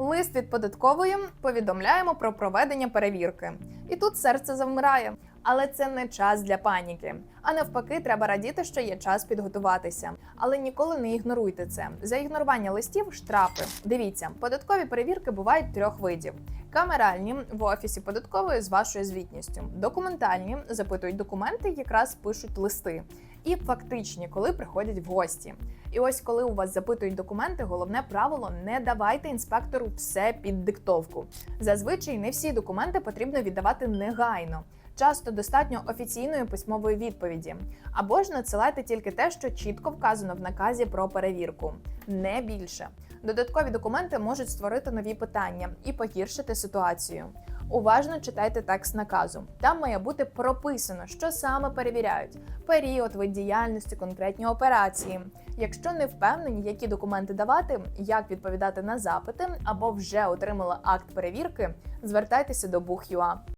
Лист від податкової повідомляємо про проведення перевірки. І тут серце завмирає. Але це не час для паніки. А навпаки, треба радіти, що є час підготуватися. Але ніколи не ігноруйте це. За ігнорування листів штрафи. Дивіться, податкові перевірки бувають трьох видів: камеральні в офісі податкової з вашою звітністю, документальні запитують документи, якраз пишуть листи, і фактичні, коли приходять в гості. І ось коли у вас запитують документи, головне правило не давайте інспектору все під диктовку. Зазвичай не всі документи потрібно віддавати негайно. Часто достатньо офіційної письмової відповіді, або ж надсилайте тільки те, що чітко вказано в наказі про перевірку, не більше. Додаткові документи можуть створити нові питання і погіршити ситуацію. Уважно читайте текст наказу. Там має бути прописано, що саме перевіряють: період, вид діяльності, конкретні операції. Якщо не впевнені, які документи давати, як відповідати на запити, або вже отримали акт перевірки, звертайтеся до Бух.ua.